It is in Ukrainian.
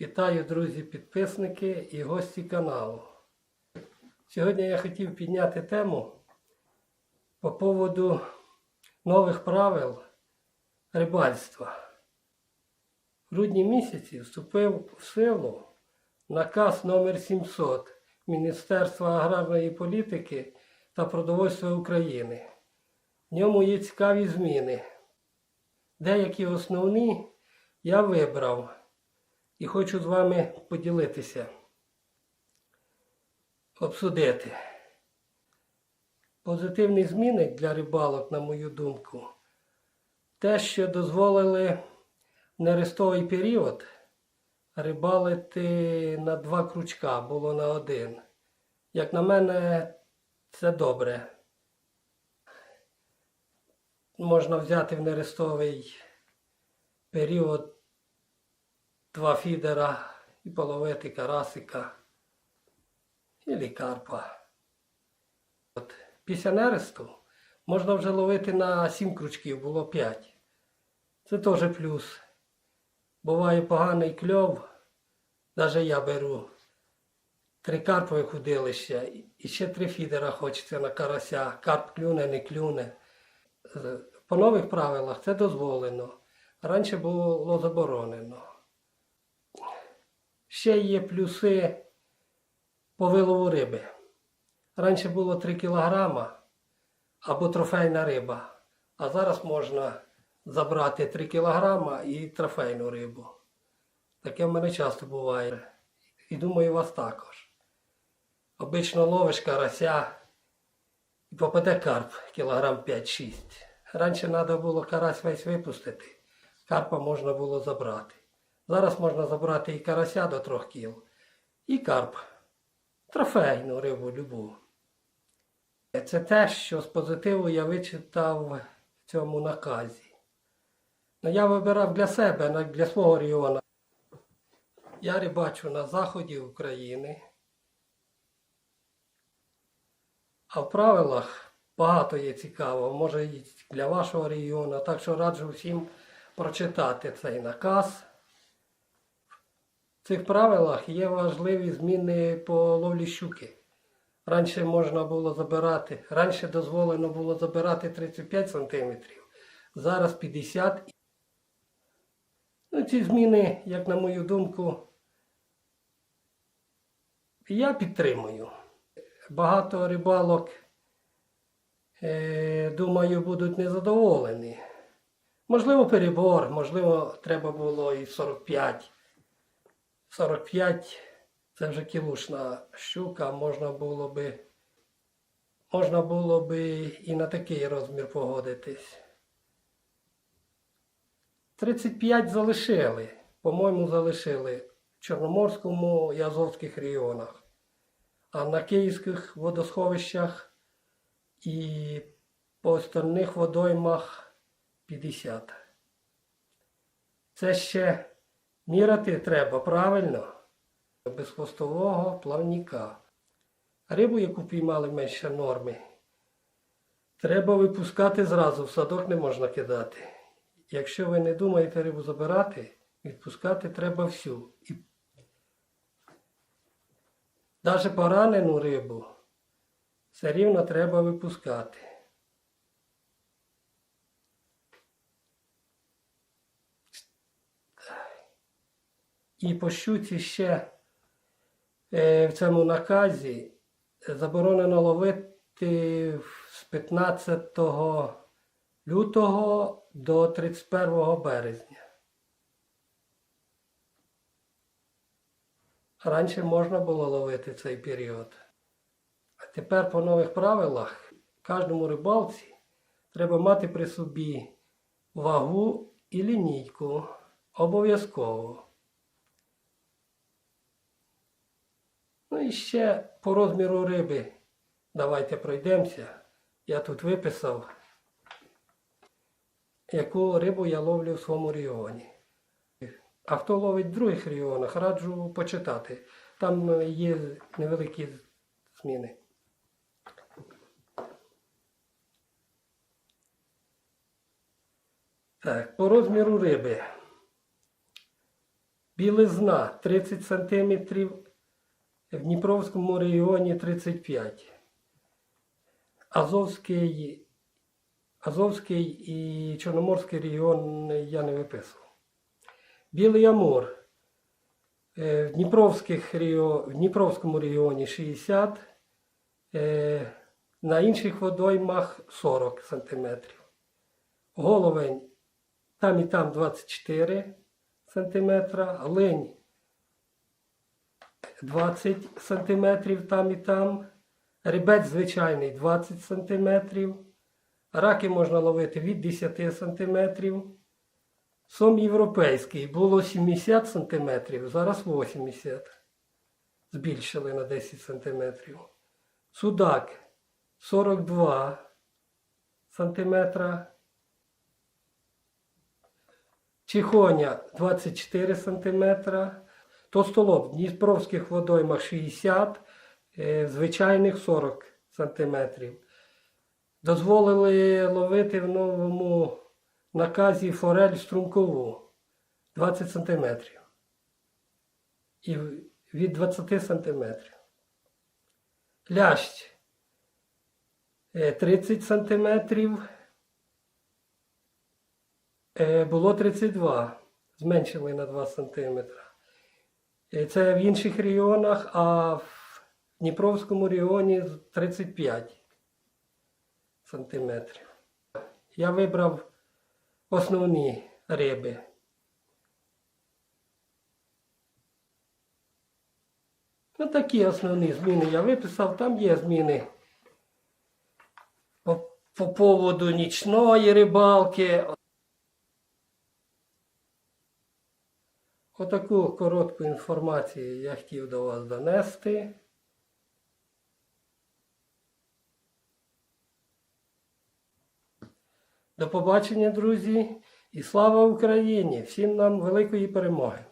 Вітаю, друзі, підписники і гості каналу. Сьогодні я хотів підняти тему по поводу нових правил рибальства. В грудні місяці вступив в силу наказ номер 700 Міністерства аграрної політики та продовольства України. В ньому є цікаві зміни. Деякі основні я вибрав і хочу з вами поділитися, обсудити. Позитивні зміни для рибалок, на мою думку, те, що дозволили в нерестовий період рибалити на два крючка, було на один. Як на мене, це добре. Можна взяти в нерестовий період два фідера і половити карасика і карпа. От. Після нересту можна вже ловити на 7 крючків, було 5. Це теж плюс. Буває поганий кльов. Навіть я беру три карпових удилища і ще три фідера хочеться на карася. Карп клюне, не клюне. По нових правилах це дозволено. Раніше було заборонено. Ще є плюси по вилову риби. Раніше було 3 кілограма або трофейна риба, а зараз можна забрати 3 кілограма і трофейну рибу. Таке в мене часто буває. І думаю, у вас також. Обично ловиш карася і попаде карп кілограм 5-6. Раніше треба було карась весь випустити, карпа можна було забрати. Зараз можна забрати і карася до 3 кіл, і карп. Трофейну рибу любу. Це те, що з позитиву я вичитав в цьому наказі. Ну, я вибирав для себе, для свого регіону. Я рибачу на заході України. А в правилах багато є цікавого, може і для вашого регіону. Так що раджу всім прочитати цей наказ. Цих правилах є важливі зміни по ловлі щуки. Раніше можна було забирати, раніше дозволено було забирати 35 см, зараз 50 Ну, ці зміни, як на мою думку, я підтримую. Багато рибалок, е, думаю, будуть незадоволені. Можливо, перебор, можливо, треба було і 45. 45 це вже кілушна щука, можна було би, можна було би і на такий розмір погодитись. 35 залишили, по-моєму, залишили в Чорноморському і Азовських регіонах. А на київських водосховищах і по остальних водоймах 50. Це ще міряти треба правильно, без хвостового плавника. Рибу, яку піймали менше норми, треба випускати зразу, в садок не можна кидати. Якщо ви не думаєте рибу забирати, відпускати треба всю. Навіть поранену рибу все рівно треба випускати. І по щуці ще е, в цьому наказі заборонено ловити з 15 лютого до 31 березня. Раніше можна було ловити цей період. А тепер по нових правилах кожному рибалці треба мати при собі вагу і лінійку. Обов'язково. Ну і ще по розміру риби. Давайте пройдемося. Я тут виписав, яку рибу я ловлю в своєму регіоні. А хто ловить в других регіонах, раджу почитати. Там є невеликі зміни. Так, по розміру риби. Білизна 30 см, в Дніпровському регіоні 35 Азовський, Азовський і Чорноморський регіон я не виписував. Білий Амур. Е, В, в Дніпровському регіоні 60, е, на інших водоймах 40 см. Головень там і там 24 см, линь 20 см там і там, рибець звичайний 20 см, раки можна ловити від 10 см. Сом європейський було 70 см, зараз 80 Збільшили на 10 см. Судак 42 см. Чихоня 24 см. Тостолоб в Дніпровських водоймах 60, е, звичайних 40 см. Дозволили ловити в новому наказі форель струмкову 20 см. І від 20 см. Лящ е, 30 см. Е, Було 32, зменшили на 2 см. Е, Це в інших регіонах, а в Дніпровському регіоні 35 сантиметрів. Я вибрав основні риби. Ну, такі основні зміни я виписав. Там є зміни по, по поводу нічної рибалки. Отаку коротку інформацію я хотів до вас донести. До побачення, друзі, і слава Україні! Всім нам великої перемоги!